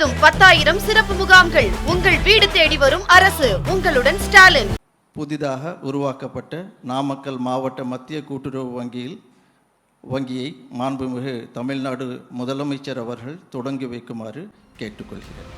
முழுவதும் பத்தாயிரம் சிறப்பு முகாம்கள் உங்கள் வீடு தேடி வரும் அரசு. உங்களுடன் ஸ்டாலின். புதிதாக உருவாக்கப்பட்ட நாமக்கல் மாவட்ட மத்திய கூட்டுறவு வங்கியில் வங்கியை மாண்புமிகு தமிழ்நாடு முதலமைச்சர் அவர்கள் தொடங்கி வைக்குமாறு கேட்டுக்கொள்கிறேன்.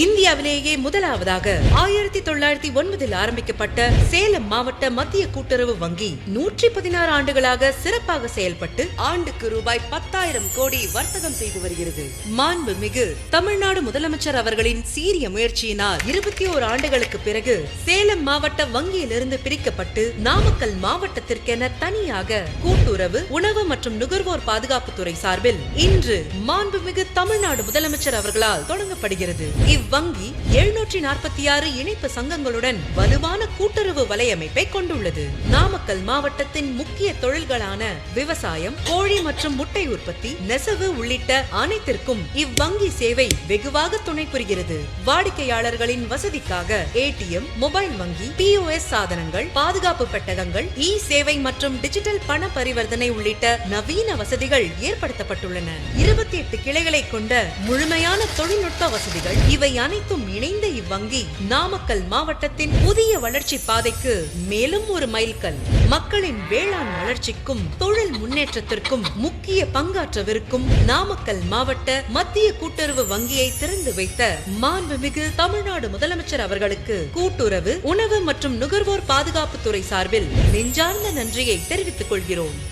இந்தியாவிலேயே முதலாவதாக ஆயிரத்தி தொள்ளாயிரத்தி ஒன்பதில் ஆரம்பிக்கப்பட்ட சேலம் மாவட்ட மத்திய கூட்டுறவு வங்கி நூற்றி பதினாறு ஆண்டுகளாக சிறப்பாக செயல்பட்டு ஆண்டுக்கு ரூபாய் பத்தாயிரம் கோடி வர்த்தகம் செய்து வருகிறது. மாண்புமிகு தமிழ்நாடு முதலமைச்சர் அவர்களின் சீரிய முயற்சியினால் இருபத்தி ஓரு ஆண்டுகளுக்கு பிறகு சேலம் மாவட்ட வங்கியிலிருந்து பிரிக்கப்பட்டு நாமக்கல் மாவட்டத்திற்கென தனியாக கூட்டுறவு உணவு மற்றும் நுகர்வோர் பாதுகாப்புத்துறை சார்பில் இன்று மாண்புமிகு தமிழ்நாடு முதலமைச்சர் அவர்களால் தொடங்கப்படுகிறது. இவ்வங்கி எழுநூற்றி நாற்பத்தி ஆறு இணைப்பு சங்கங்களுடன் வலுவான கூட்டுறவு வலையமைப்பை கொண்டுள்ளது. நாமக்கல் மாவட்டத்தின் முக்கிய தொழில்களான விவசாயம் கோழி மற்றும் முட்டை உற்பத்தி நெசவு உள்ளிட்ட அனைத்திற்கும் இவ்வங்கி சேவை வெகுவாக துணை புரிகிறது. வாடிக்கையாளர்களின் வசதிக்காக ஏடிஎம் மொபைல் வங்கி பிஓஎஸ் சாதனங்கள் பாதுகாப்பு பெட்டகங்கள் இ சேவை மற்றும் டிஜிட்டல் பண பரிவர்த்தனை உள்ளிட்ட நவீன வசதிகள் ஏற்படுத்தப்பட்டுள்ளன. இருபத்தி எட்டு கிளைகளை கொண்ட முழுமையான தொழில்நுட்ப வசதிகள் இவை அனைத்தும் இணைந்த இவ்வங்கி நாமக்கல் மாவட்டத்தின் புதிய வளர்ச்சி பாதைக்கு மேலும் ஒரு மைல்கல். மக்களின் வேளாண் வளர்ச்சிக்கும் தொழில் முன்னேற்றத்திற்கும் முக்கிய பங்காற்றவிருக்கும் நாமக்கல் மாவட்ட மத்திய கூட்டுறவு வங்கியை திறந்து வைத்த மாண்புமிகு தமிழ்நாடு முதலமைச்சர் அவர்களுக்கு கூட்டுறவு உணவு மற்றும் நுகர்வோர் பாதுகாப்புத்துறை சார்பில் நெஞ்சார்ந்த நன்றியை தெரிவித்துக் கொள்கிறோம்.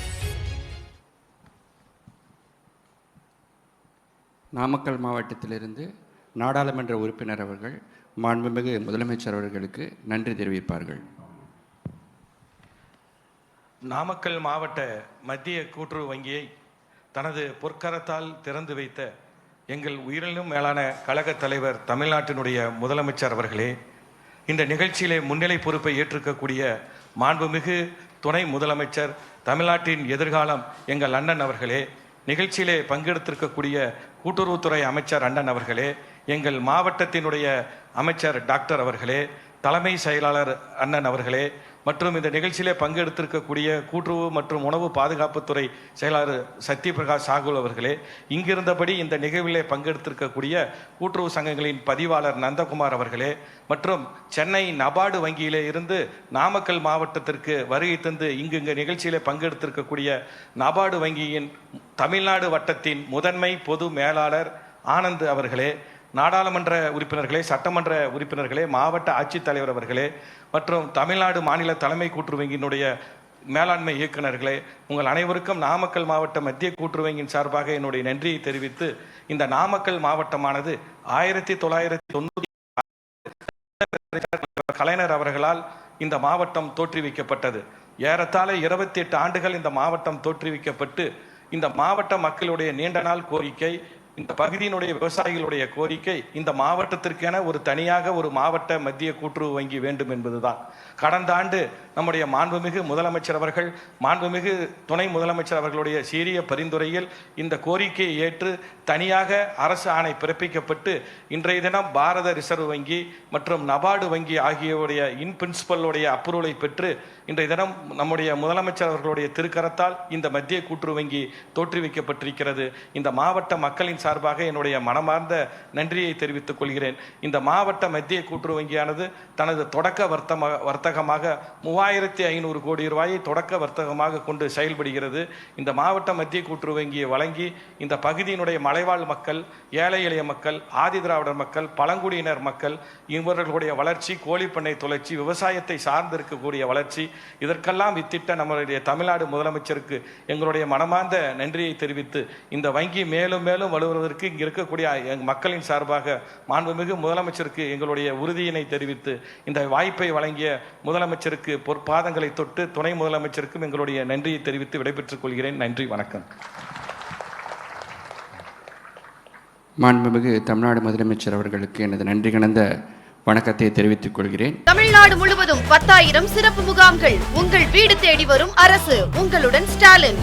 நாமக்கல் மாவட்டத்திலிருந்து நாடாளுமன்ற உறுப்பினர் அவர்கள் மாண்புமிகு முதலமைச்சர் அவர்களுக்கு நன்றி தெரிவிப்பார்கள். நாமக்கல் மாவட்ட மத்திய கூட்டுறவு வங்கியை தனது பொற்கரத்தால் திறந்து வைத்த எங்கள் உயிரினும் மேலான கழகத் தலைவர் தமிழ்நாட்டினுடைய முதலமைச்சர் அவர்களே இந்த நிகழ்ச்சியிலே முன்னிலை பொறுப்பை ஏற்றிருக்கக்கூடிய மாண்புமிகு துணை முதலமைச்சர் தமிழ்நாட்டின் எதிர்காலம் எங்கள் அண்ணன் அவர்களே நிகழ்ச்சியிலே பங்கெடுத்திருக்கக்கூடிய கூட்டுறவுத்துறை அமைச்சர் அண்ணன் அவர்களே எங்கள் மாவட்டத்தினுடைய அமைச்சர் டாக்டர் அவர்களே தலைமை செயலாளர் அண்ணன் அவர்களே மற்றும் இந்த நிகழ்ச்சியிலே பங்கெடுத்திருக்கக்கூடிய கூட்டுறவு மற்றும் உணவு பாதுகாப்புத்துறை செயலாளர் சத்யபிரகாஷ் சாகுல் அவர்களே இங்கிருந்தபடி இந்த நிகழ்விலே பங்கெடுத்திருக்கக்கூடிய கூட்டுறவு சங்கங்களின் பதிவாளர் நந்தகுமார் அவர்களே மற்றும் சென்னை நபார்டு வங்கியிலே இருந்து நாமக்கல் மாவட்டத்திற்கு வருகை தந்து இங்கு இங்கு நிகழ்ச்சியிலே பங்கெடுத்திருக்கக்கூடிய நபார்டு வங்கியின் தமிழ்நாடு வட்டத்தின் முதன்மை பொது மேலாளர் ஆனந்த் அவர்களே நாடாளுமன்ற உறுப்பினர்களே சட்டமன்ற உறுப்பினர்களே மாவட்ட ஆட்சித்தலைவர் அவர்களே மற்றும் தமிழ்நாடு மாநில தலைமை கூட்டுறவு வங்கியினுடைய மேலாண்மை இயக்குநர்களே உங்கள் அனைவருக்கும் நாமக்கல் மாவட்ட மத்திய கூட்டுறவு வங்கியின் சார்பாக என்னுடைய நன்றியை தெரிவித்து இந்த நாமக்கல் மாவட்டமானது ஆயிரத்தி தொள்ளாயிரத்தி தொண்ணூற்றி கலைஞர் அவர்களால் இந்த மாவட்டம் தோற்றுவிக்கப்பட்டது. ஏறத்தாழ இருபத்தி எட்டு ஆண்டுகள் இந்த மாவட்டம் தோற்றுவிக்கப்பட்டு இந்த மாவட்ட மக்களுடைய நீண்ட நாள் கோரிக்கை இந்த பகுதியினுடைய விவசாயிகளுடைய கோரிக்கை இந்த மாவட்டத்திற்கென ஒரு தனியாக ஒரு மாவட்ட மத்திய கூட்டுறவு வங்கி வேண்டும் என்பதுதான். கடந்த ஆண்டு நம்முடைய மாண்புமிகு முதலமைச்சர் அவர்கள் மாண்புமிகு துணை முதலமைச்சர் அவர்களுடைய சீரிய பரிந்துரையில் இந்த கோரிக்கையை ஏற்று தனியாக அரசு ஆணை பிறப்பிக்கப்பட்டு இன்றைய தினம் பாரத ரிசர்வ் வங்கி மற்றும் நபார்டு வங்கி ஆகியோருடைய இன் பிரின்சிபலுடைய அப்ரூவலை பெற்று இன்றைய தினம் நம்முடைய முதலமைச்சர் அவர்களுடைய திருக்கரத்தால் இந்த மத்திய கூட்டுறவு வங்கி தோற்றுவிக்கப்பட்டிருக்கிறது. இந்த மாவட்ட மக்களின் சார்பாக என்னுடைய மனமார்ந்த நன்றியை தெரிவித்துக் கொள்கிறேன். இந்த மாவட்ட மத்திய கூட்டுறவு வங்கியானது தனது தொடக்க வர்த்தம வர்த்தகமாக மூவாயிரத்தி ஐநூறு கோடி ரூபாயை தொடக்க வர்த்தகமாக கொண்டு செயல்படுகிறது. இந்த மாவட்ட மத்திய கூட்டுறவு வங்கியை வழங்கி இந்த பகுதியினுடைய மலைவாழ் மக்கள் ஏழை எளிய மக்கள் ஆதி திராவிடர் மக்கள் பழங்குடியினர் மக்கள் இவர்களுடைய வளர்ச்சி கோழிப்பண்ணை தொலைச்சி விவசாயத்தை சார்ந்திருக்கக்கூடிய வளர்ச்சி இதற்கெல்லாம் வித்திட்ட நம்மளுடைய தமிழ்நாடு முதலமைச்சருக்கு எங்களுடைய மனமார்ந்த நன்றியை தெரிவித்து இந்த வங்கி மேலும் மேலும் வலுவதற்கு இங்கே இருக்கக்கூடிய மக்களின் சார்பாக மாண்புமிகு முதலமைச்சருக்கு எங்களுடைய உறுதியினை தெரிவித்து இந்த வாய்ப்பை வழங்கிய முதலமைச்சருக்கு பொற்பாதங்களை தொட்டு துணை முதலமைச்சருக்கும் எங்களுடைய நன்றியை தெரிவித்து விடைபெற்றுக் கொள்கிறேன். நன்றி வணக்கம். மாண்புமிகு தமிழ்நாடு முதலமைச்சர் அவர்களுக்கு எனது நன்றி கலந்த வணக்கத்தை தெரிவித்துக் கொள்கிறேன். தமிழ்நாடு முழுவதும் பத்தாயிரம் சிறப்பு முகாம்கள் உங்கள் வீடு தேடி வரும் அரசு. உங்களுடன் ஸ்டாலின்.